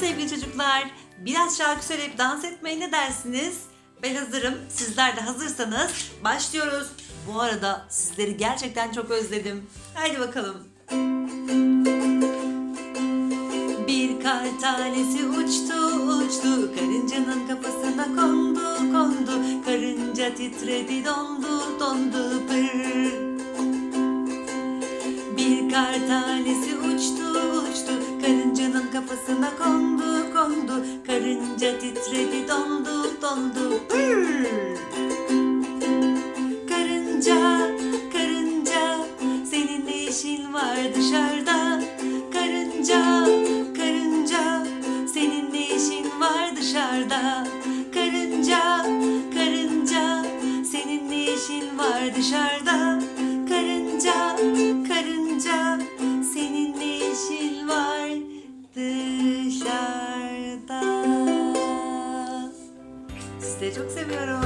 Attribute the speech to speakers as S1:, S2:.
S1: sevgili çocuklar. Biraz şarkı söyleyip dans etmeye ne dersiniz? Ben hazırım. Sizler de hazırsanız başlıyoruz. Bu arada sizleri gerçekten çok özledim. Haydi bakalım. Bir kar tanesi uçtu uçtu Karıncanın kafasına kondu kondu Karınca titredi dondu dondu pır bir kar tanesi uçtu uçtu kafasına kondu kondu. Karınca titredi dondu dondu. Pırr! Karınca karınca Senin ne işin var dışarıda? Karınca karınca Senin ne işin var dışarıda? Karınca karınca Senin ne işin var dışarıda Sizleri çok seviyorum.